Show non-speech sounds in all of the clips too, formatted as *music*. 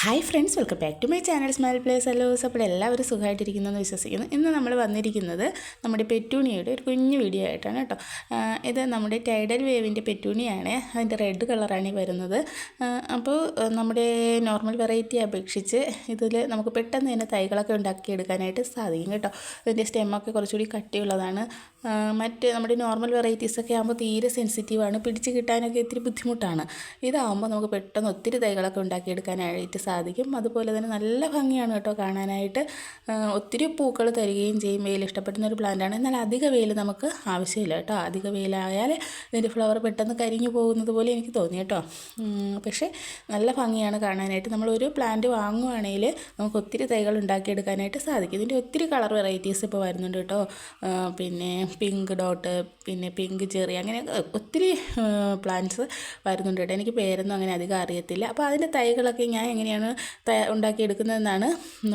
Hi friends welcome back to my channel smile place allows അപ്പോൾ എല്ലാവരും സുഖമായിട്ടിരിക്കുന്നു എന്ന് വിശ്വസിക്കുന്നു. ഇന്ന് നമ്മൾ വന്നിരിക്കുന്നത് നമ്മുടെ പെറ്റൂണിയുടെ ഒരു കുഞ്ഞു വീഡിയോ ആയിട്ടാണ് കേട്ടോ. ഇത് നമ്മുടെ ടൈഡൽ വേവിന്റെ പെറ്റൂണിയാണ്. അതിന്റെ റെഡ് കളറാണ് ഈ വരുന്നത്. അപ്പോൾ നമ്മുടെ നോർമൽ വെറൈറ്റി അപേക്ഷിച്ച് ഇതിൽ നമുക്ക് പെട്ടെന്ന് തന്നെ തൈകളൊക്കെ ഉണ്ടാക്കിയെടുക്കാനായിട്ട് സാധിക്കും കേട്ടോ. ഇതിന്റെ സ്റ്റെമ്മൊക്കെ കുറച്ചുകൂടി കട്ടിയുള്ളതാണ്. മറ്റ് നമ്മുടെ നോർമൽ വെറൈറ്റീസൊക്കെ ആകുമ്പോൾ തീരെ സെൻസിറ്റീവാണ് പിടിച്ച് കിട്ടാനൊക്കെ ഇത്തിരി ബുദ്ധിമുട്ടാണ്. ഇതാകുമ്പോൾ നമുക്ക് പെട്ടെന്ന് ഒത്തിരി തൈകളൊക്കെ ഉണ്ടാക്കിയെടുക്കാനായിട്ട് സാധിക്കും. അതുപോലെ തന്നെ നല്ല ഭംഗിയാണ് കേട്ടോ കാണാനായിട്ട്. ഒത്തിരി പൂക്കൾ തരികയും ചെയ്യും. വെയിൽ ഇഷ്ടപ്പെടുന്ന ഒരു പ്ലാന്റാണ് എന്നാൽ അധിക വെയിൽ നമുക്ക് ആവശ്യമില്ല കേട്ടോ. അധിക വെയിലായാൽ ഇതിന്റെ ഫ്ലവർ പെട്ടെന്ന് കരിഞ്ഞു പോകുന്നത് പോലെ എനിക്ക് തോന്നി കേട്ടോ. പക്ഷേ നല്ല ഭംഗിയാണ് കാണാനായിട്ട്. നമ്മളൊരു പ്ലാന്റ് വാങ്ങുവാണെങ്കിൽ നമുക്ക് ഒത്തിരി തൈകൾ ഉണ്ടാക്കിയെടുക്കാനായിട്ട് സാധിക്കും. ഇതിന്റെ ഒത്തിരി കളർ വെറൈറ്റീസ് ഇപ്പോൾ വരുന്നുണ്ട് കേട്ടോ. പിന്നെ പിങ്ക് ഡോട്ട് പിന്നെ പിങ്ക് ചെറി അങ്ങനെ ഒത്തിരി പ്ലാന്റ്സ് വരുന്നുണ്ട് കേട്ടോ. എനിക്ക് പേരൊന്നും അങ്ങനെ അധികം അറിയത്തില്ല. അപ്പോൾ അതിന്റെ തൈകളൊക്കെ ഞാൻ എങ്ങനെയാണ് ത- ഉണ്ടാക്കിയെടുക്കുന്നതെന്നാണ്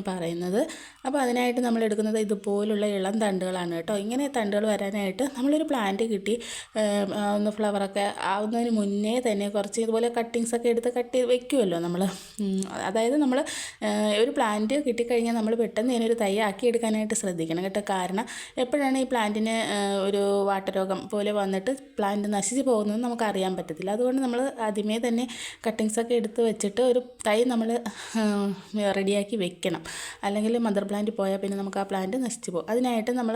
പറയുന്നത്. അപ്പോൾ അതിനായിട്ട് നമ്മൾ എടുക്കുന്നത് ഇതുപോലുള്ള ഇളം തണ്ടുകളാണ് കേട്ടോ. ഇങ്ങനെ തണ്ടുകൾ വരാനായിട്ട് നമ്മളൊരു പ്ലാന്റ് കിട്ടി ഒന്ന് ഫ്ലവറൊക്കെ ആവുന്നതിന് മുന്നേ തന്നെ കുറച്ച് ഇതുപോലെ കട്ടിങ്സ് ഒക്കെ എടുത്ത് കട്ട് ചെയ്ത് വെക്കുമല്ലോ നമ്മൾ അതായത് നമ്മൾ ഒരു പ്ലാന്റ് കിട്ടിക്കഴിഞ്ഞാൽ നമ്മൾ പെട്ടെന്ന് ഒരു തൈ ആക്കിയെടുക്കാനായിട്ട് ശ്രദ്ധിക്കണം കേട്ടോ. കാരണം എപ്പോഴാണ് ഈ പ്ലാന്റിന് ഒരു വാട്ടരോഗം പോലെ വന്നിട്ട് പ്ലാന്റ് നശിച്ചു പോകുന്നത് നമുക്ക് അറിയാൻ പറ്റത്തില്ല. അതുകൊണ്ട് നമ്മൾ ആദ്യമേ തന്നെ കട്ടിങ്സ് ഒക്കെ എടുത്ത് വെച്ചിട്ട് ഒരു തൈ നമ്മൾ റെഡിയാക്കി വെക്കണം. അല്ലെങ്കിൽ മദർ പ്ലാന്റ് പോയാൽ പിന്നെ നമുക്ക് ആ പ്ലാന്റ് നശിച്ചു പോകും. അതിനായിട്ട് നമ്മൾ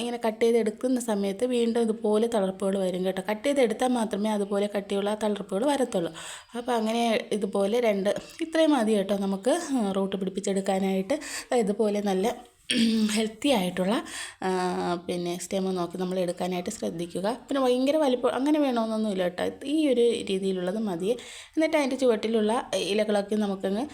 ഇങ്ങനെ കട്ട് ചെയ്തെടുക്കുന്ന സമയത്ത് വീണ്ടും ഇതുപോലെ തളർപ്പുകൾ വരും കേട്ടോ. കട്ട് ചെയ്തെടുത്താൽ മാത്രമേ അതുപോലെ കട്ടിയുള്ള തളർപ്പുകൾ വരത്തുള്ളൂ. അപ്പോൾ അങ്ങനെ ഇതുപോലെ രണ്ട് ഇത്രയും മതി കേട്ടോ നമുക്ക് റൂട്ട് പിടിപ്പിച്ചെടുക്കാനായിട്ട്. ഇതുപോലെ നല്ല ഹെൽത്തി ആയിട്ടുള്ള പിന്നെ സ്റ്റെം നോക്കി നമ്മൾ എടുക്കാനായിട്ട് ശ്രദ്ധിക്കുക. പിന്നെ ഭയങ്കര വലിപ്പം അങ്ങനെ വേണമെന്നൊന്നുമില്ല കേട്ടോ. ഈ ഒരു രീതിയിലുള്ളത് മതി. എന്നിട്ട് അതിന്റെ ചുവട്ടിലുള്ള ഇലകളൊക്കെ നമുക്കങ്ങ്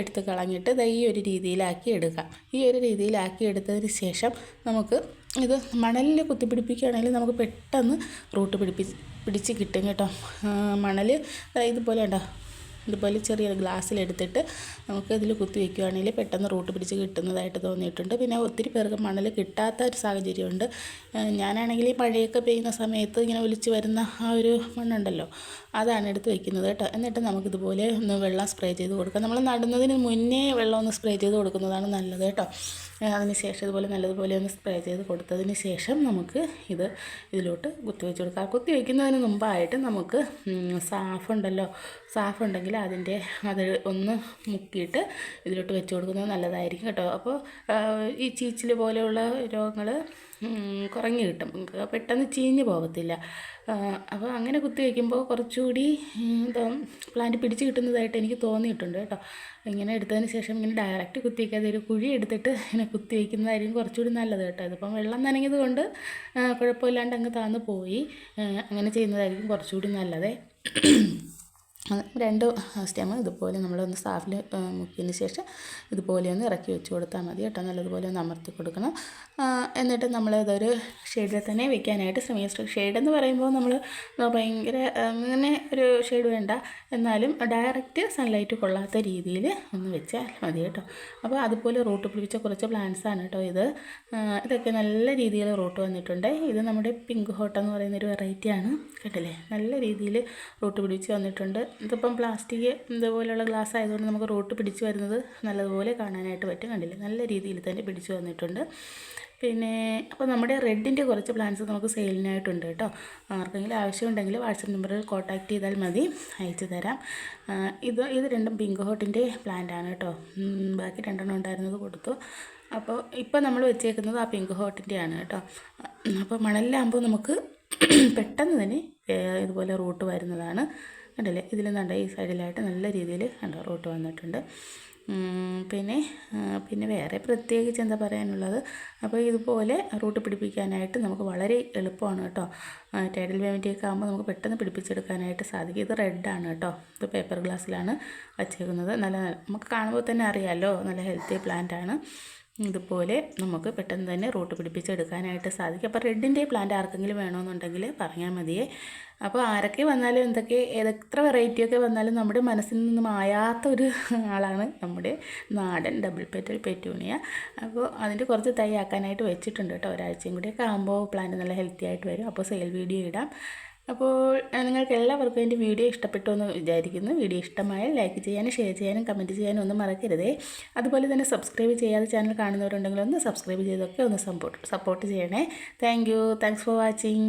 എടുത്ത് കളഞ്ഞിട്ട് ഇത് ഈ ഒരു രീതിയിലാക്കി എടുക്കുക. ഈ ഒരു രീതിയിലാക്കി എടുത്തതിന് ശേഷം നമുക്ക് ഇത് മണലിൽ കുത്തിപ്പിടിപ്പിക്കുകയാണെങ്കിൽ നമുക്ക് പെട്ടെന്ന് റൂട്ട് പിടിപ്പി പിടിച്ച് കിട്ടും കേട്ടോ. മണൽ ഇതുപോലെ ഉണ്ടോ? ഇതുപോലെ ചെറിയ ഗ്ലാസ്സിലെടുത്തിട്ട് നമുക്ക് ഇതിൽ കുത്തി വയ്ക്കുകയാണെങ്കിൽ പെട്ടെന്ന് റൂട്ട് പിടിച്ച് കിട്ടുന്നതായിട്ട് തോന്നിയിട്ടുണ്ട്. പിന്നെ ഒത്തിരി പേർക്ക് മണൽ കിട്ടാത്ത ഒരു സാഹചര്യമുണ്ട്. ഞാനാണെങ്കിൽ ഈ മഴയൊക്കെ പെയ്യുന്ന സമയത്ത് ഇങ്ങനെ ഒലിച്ച് വരുന്ന ആ ഒരു മണ്ണുണ്ടല്ലോ അതാണ് എടുത്ത് വയ്ക്കുന്നത് കേട്ടോ. എന്നിട്ട് നമുക്കിതുപോലെ ഒന്ന് വെള്ളം സ്പ്രേ ചെയ്ത് കൊടുക്കാം. നമ്മൾ നടുന്നതിന് മുന്നേ വെള്ളം ഒന്ന് സ്പ്രേ ചെയ്ത് കൊടുക്കുന്നതാണ് നല്ലത് കേട്ടോ. ഏഹ് അതിന് ശേഷം ഇതുപോലെ നല്ലതുപോലെ ഒന്ന് സ്പ്രേ ചെയ്ത് കൊടുത്തതിന് ശേഷം നമുക്ക് ഇത് ഇതിലോട്ട് കുത്തി വെച്ച് കൊടുക്കാം. കുത്തി വയ്ക്കുന്നതിന് മുമ്പായിട്ട് നമുക്ക് സാഫ് ഉണ്ടല്ലോ സാഫ് ഉണ്ടെങ്കിൽ അതിന്റെ അത് ഒന്ന് മുക്കിയിട്ട് ഇതിലോട്ട് വെച്ച് കൊടുക്കുന്നത് നല്ലതായിരിക്കും കേട്ടോ. അപ്പോൾ ഈ ചീച്ചിൽ പോലെയുള്ള രോഗങ്ങൾ കുറഞ്ഞു കിട്ടും. പെട്ടെന്ന് ചീഞ്ഞ് പോകത്തില്ല. അപ്പോൾ അങ്ങനെ കുത്തി വയ്ക്കുമ്പോൾ കുറച്ചുകൂടി എന്താ പ്ലാന്റ് പിടിച്ച് കിട്ടുന്നതായിട്ട് എനിക്ക് തോന്നിയിട്ടുണ്ട് കേട്ടോ. ഇങ്ങനെ എടുത്തതിന് ശേഷം ഇങ്ങനെ ഡയറക്റ്റ് കുത്തി വയ്ക്കാതെ ഒരു കുഴി എടുത്തിട്ട് ഇങ്ങനെ കുത്തി വയ്ക്കുന്നതായിരിക്കും കുറച്ചുകൂടി നല്ലത് കേട്ടോ. ഇതിപ്പം വെള്ളം നനഞ്ഞത് കൊണ്ട് കുഴപ്പമില്ലാണ്ട് അങ്ങ് താന്ന് പോയി. അങ്ങനെ ചെയ്യുന്നതായിരിക്കും കുറച്ചുകൂടി നല്ലത്. രണ്ട് സ്റ്റെം ഇതുപോലെ നമ്മളൊന്ന് സാഫിൽ മുക്കിയതിന് ശേഷം ഇതുപോലെ ഒന്ന് ഇറക്കി വെച്ച് കൊടുത്താൽ മതി കേട്ടോ. നല്ലതുപോലെ ഒന്ന് അമർത്തി കൊടുക്കണം. എന്നിട്ട് നമ്മൾ ഇതൊരു ഷെയ്ഡിൽ തന്നെ വെക്കാനായിട്ട് ശ്രമിക്കുക. ഷെയ്ഡ് എന്ന് പറയുമ്പോൾ നമ്മൾ ഭയങ്കര അങ്ങനെ ഒരു ഷെയ്ഡ് വേണ്ട. എന്നാലും ഡയറക്റ്റ് സൺലൈറ്റ് കൊള്ളാത്ത രീതിയിൽ ഒന്ന് വെച്ചാൽ മതി കേട്ടോ. അപ്പോൾ അതുപോലെ റൂട്ട് പിടിപ്പിച്ച കുറച്ച് പ്ലാന്റ്സ് ആണ് കേട്ടോ ഇത്. ഇതൊക്കെ നല്ല രീതിയിൽ റൂട്ട് വന്നിട്ടുണ്ട്. ഇത് നമ്മുടെ പിങ്ക് ഹോട്ട് എന്ന് പറയുന്ന ഒരു വെറൈറ്റിയാണ് കേട്ടില്ലേ? നല്ല രീതിയിൽ റൂട്ട് പിടിച്ച് വന്നിട്ടുണ്ട്. ഇതിപ്പം പ്ലാസ്റ്റിക് ഇതുപോലെയുള്ള ഗ്ലാസ് ആയതുകൊണ്ട് നമുക്ക് റോട്ട് പിടിച്ചു വരുന്നത് നല്ലതുപോലെ കാണാനായിട്ട് പറ്റും. കണ്ടില്ല? നല്ല രീതിയിൽ തന്നെ പിടിച്ചു വന്നിട്ടുണ്ട്. പിന്നെ അപ്പോൾ നമ്മുടെ റെഡിന്റെ കുറച്ച് പ്ലാൻസ് നമുക്ക് സെയിലിനായിട്ടുണ്ട് കേട്ടോ. ആർക്കെങ്കിലും ആവശ്യമുണ്ടെങ്കിൽ വാട്സപ്പ് നമ്പറിൽ കോൺടാക്റ്റ് ചെയ്താൽ മതി. അയച്ചു തരാം. ഇത് ഇത് രണ്ടും പിങ്ക് ഹോട്ടിന്റെ പ്ലാന്റ് ആണ് കേട്ടോ. ബാക്കി രണ്ടെണ്ണം ഉണ്ടായിരുന്നത് കൊടുത്തു. അപ്പോൾ ഇപ്പോൾ നമ്മൾ വെച്ചേക്കുന്നത് ആ പിങ്ക് ഹോട്ടിന്റെ ആണ് കേട്ടോ. അപ്പോൾ മണലിലാകുമ്പോൾ നമുക്ക് പെട്ടെന്ന് തന്നെ ഇതുപോലെ റൂട്ട് വരുന്നതാണ്. കണ്ടില്ലേ? ഇതിലും കണ്ട ഈ സൈഡിലായിട്ട് നല്ല രീതിയിൽ കണ്ടോ റൂട്ട് വന്നിട്ടുണ്ട്. പിന്നെ പിന്നെ വേറെ പ്രത്യേകിച്ച് എന്താ പറയാനുള്ളത്? അപ്പോൾ ഇതുപോലെ റൂട്ട് പിടിപ്പിക്കാനായിട്ട് നമുക്ക് വളരെ എളുപ്പമാണ് കേട്ടോ. ടൈഡൽ വേവിന്റെയൊക്കെ ആകുമ്പോൾ നമുക്ക് പെട്ടെന്ന് പിടിപ്പിച്ചെടുക്കാനായിട്ട് സാധിക്കും. ഇത് റെഡാണ് കേട്ടോ. ഇത് പേപ്പർ ഗ്ലാസ്സിലാണ് വച്ചേക്കുന്നത്. നല്ല നമുക്ക് കാണുമ്പോൾ തന്നെ അറിയാമല്ലോ നല്ല ഹെൽത്തി പ്ലാന്റ് ആണ്. ഇതുപോലെ നമുക്ക് പെട്ടെന്ന് തന്നെ റൂട്ട് പിടിപ്പിച്ചെടുക്കാനായിട്ട് സാധിക്കും. അപ്പോൾ റെഡിന്റെ പ്ലാന്റ് ആർക്കെങ്കിലും വേണമെന്നുണ്ടെങ്കിൽ പറഞ്ഞാൽ മതിയേ. അപ്പോൾ ആരൊക്കെ വന്നാലും എന്തൊക്കെ എത്ര വെറൈറ്റിയൊക്കെ വന്നാലും നമ്മുടെ മനസ്സിൽ നിന്ന് മായാത്ത ഒരു *laughs* ആളാണ് നമ്മുടെ നാടൻ ഡബിൾ പെറ്റൽ പെറ്റൂണിയ അപ്പോൾ അതിന്റെ കുറച്ച് തൈ ആക്കാനായിട്ട് വെച്ചിട്ടുണ്ട് കേട്ടോ. ഒരാഴ്ചയും കൂടിയൊക്കെ ആകുമ്പോൾ പ്ലാന്റ് നല്ല ഹെൽത്തി ആയിട്ട് വരും. അപ്പോൾ സെയിൽ വീഡിയോ ഇടാം. അപ്പോൾ നിങ്ങൾക്ക് എല്ലാവർക്കും എന്റെ വീഡിയോ ഇഷ്ടപ്പെട്ടു എന്ന് വിചാരിക്കുന്നു. വീഡിയോ ഇഷ്ടമായാൽ ലൈക്ക് ചെയ്യാനും ഷെയർ ചെയ്യാനും കമന്റ് ചെയ്യാനും ഒന്നും മറക്കരുതേ. അതുപോലെ തന്നെ സബ്സ്ക്രൈബ് ചെയ്യാതെ ചാനൽ കാണുന്നവരുണ്ടെങ്കിൽ ഒന്ന് സബ്സ്ക്രൈബ് ചെയ്തൊക്കെ ഒന്ന് സപ്പോർട്ട് സപ്പോർട്ട് ചെയ്യണേ. Thank you. Thanks for watching.